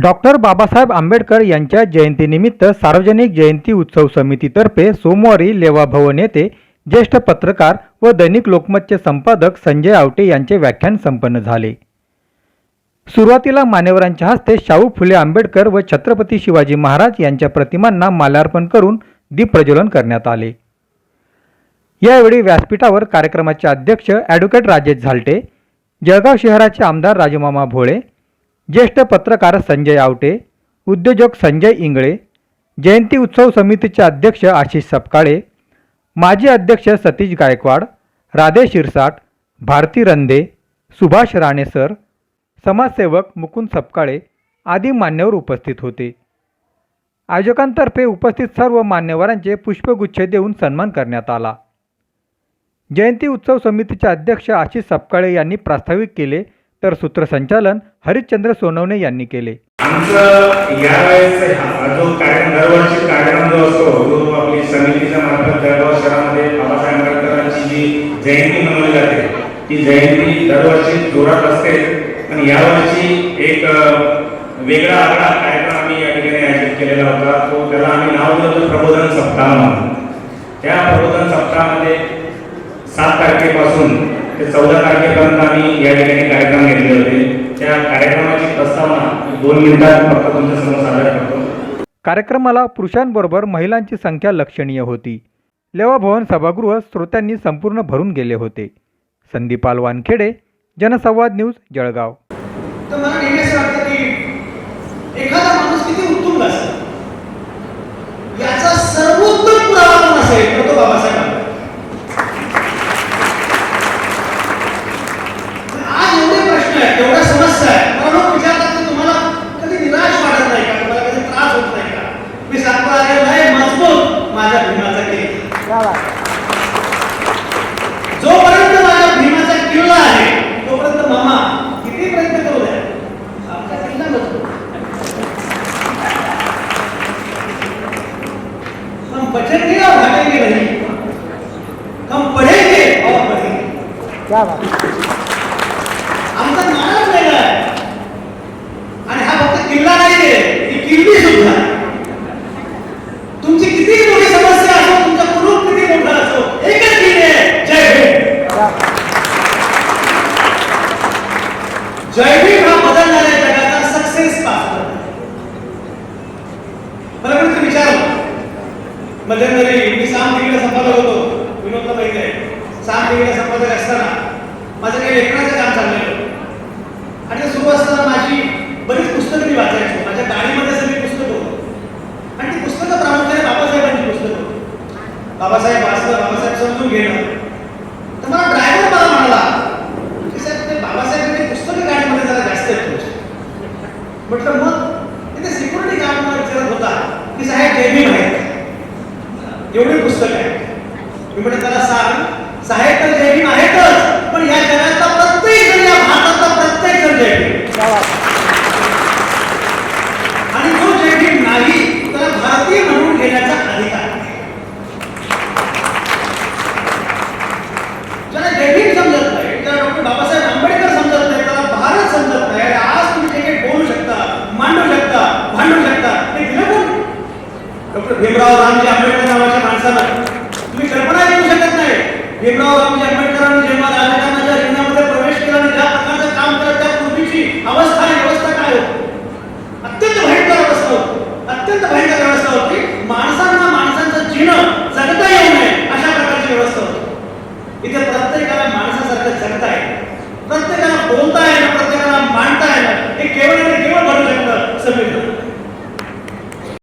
Doctor Babasaheb Ambedkar यांच्या जयंतीनिमित्त सार्वजनिक जयंती उत्सव समितीतर्फे सोमवारी लेवा भवन येथे ज्येष्ठ पत्रकार व दैनिक लोकमतचे संपादक संजय आवटे यांचे व्याख्यान संपन्न झाले. सुरुवातीला मान्यवरांच्या हस्ते शाहू फुले आंबेडकर व छत्रपती शिवाजी महाराज यांच्या प्रतिमांना माल्यार्पण करून दीप प्रज्वलन करण्यात आले. यावेळी व्यासपीठावर कार्यक्रमाचे अध्यक्ष ॲडव्होकेट राजेश झालटे जळगाव शहराचे आमदार राजमामा भोळे ज्येष्ठ पत्रकार संजय आवटे उद्योजक संजय इंगळे जयंती उत्सव समितीचे अध्यक्ष आशिष सपकाळे माजी अध्यक्ष सतीश गायकवाड राधे शिरसाट भारती रंदे सुभाष राणे सर समाजसेवक मुकुंद सपकाळे आदी मान्यवर उपस्थित होते. आयोजकांतर्फे उपस्थित सर्व मान्यवरांचे पुष्पगुच्छ देऊन सन्मान करण्यात आला. जयंती उत्सव समितीचे अध्यक्ष आशिष सपकाळे यांनी प्रास्ताविक केले तर सूत्रसंचालन हरिश्चंद्र सोनवणे यांनी केले. आमचं यावेळेस हा जो कार्यक्रम दरवर्षी कार्यक्रम जो असतो जो आपली समितीच्या मार्फत जळगाव शहरामध्ये बाबासाहेब आंबेडकरांची जी जयंती मनवली जाते ती जयंती दरवर्षी जोरात असते. पण यावर्षी एक वेगळा आगळा कार्यक्रम आम्ही या ठिकाणी आयोजित केलेला होता. तो त्याला आम्ही नाव दिलं होतं प्रबोधन सप्ताह म्हणून. त्या प्रबोधन सप्ताहामध्ये सात तारखेपासून ते चौदा तारखेपर्यंत आम्ही या ठिकाणी कार्यक्रम घेतले होते. त्या कार्यक्रमाची प्रस्तावना दोन मिनिटात फक्त तुमच्यासमोर सादर करतो. कार्यक्रमाला पुरुषांबरोबर महिलांची संख्या लक्षणीय होती. लेवा भवन सभागृह श्रोत्यांनी संपूर्ण भरून गेले होते. संदीपाल वानखेडे जनसंवाद न्यूज जळगाव तर मला नेहमी असं वाटतं की एखादा माणूस किती उत्तुंग असेल याचा सर्वोत्तम पुरावा कोण असेल तर तो बाबासाहेब आंबेडकर. आज एवढे प्रश्न आहेत एवढ्या समस्या आहेत मला लोक विचारतात की तुम्हाला कधी निराश वाटत नाही का तुम्हाला कधी त्रास होत नाही का मी सांगतो अरे लय मजबूत माझ्या भीमाचा किल्ला जोपर्यंत माझ्या भीमाचा किल्ला आहे तोपर्यंत मामा किती प्रयत्न करू द्या आमचा किल्ला मजबूत हम बचेंगे और भागेंगे नहीं हम पढ़ेंगे और पढ़ेंगे आमचा नाराज वेगळा आहे. आणि हा फक्त किल्ला नाहीये ही किल्ली सुद्धा. तुमची किती मोठी समस्या असो तुमचा कुटुंब किती मोठा असो एकच किल्ली आहे. जय भीम. जय भीम हा बदलणाऱ्या जगाचा सक्सेस पास मला कोणीतरी विचारलं मध्यंतरी मी साम दिगीला संपादक होतो विनोदला माहिती आहे. सहा दिगीला संपादक असताना माझं काही लेखनाचं काम चाललेलं आणि ते सुरू असताना माझी बरीच पुस्तकं मी वाचायचो. माझ्या गाडीमध्ये सगळी पुस्तकं आणि ती पुस्तकं प्रामुख्याने बाबासाहेबांची पुस्तकं बाबासाहेब वाचलं बाबासाहेब समजून घेणं. तर मला ड्रायव्हर मला म्हणाला की साहेब ते बाबासाहेबांची पुस्तकं गाडीमध्ये जरा जास्त आहेत तुमची. म्हटलं मग तिथे सिक्युरिटी गार्ड विचारत होता की साहेब जयभीम माहीत एवढी पुस्तकं आहे मी म्हटलं त्याला सांग साहेब तर जयभीम आहेतच पण या जगातला प्रत्येक जण या भारतातला प्रत्येक जण जयभीम आणि जो जयभीम नाही त्याला भारतीय म्हणून घेण्याचा अधिकार आहे. ज्याला जयभीम समजत नाही ज्याला डॉक्टर बाबासाहेब आंबेडकर समजत नाही त्याला भारत समजत नाही आज तुम्ही जे काही बोलू शकता मांडू शकता भांडू शकता ते दिलं कोण? डॉक्टर भीमराव रामजी आंबेडकर नावाच्या माणसाला तुम्ही कल्पना करू शकत नाही भीमराव रामजी आंबेडकरांनी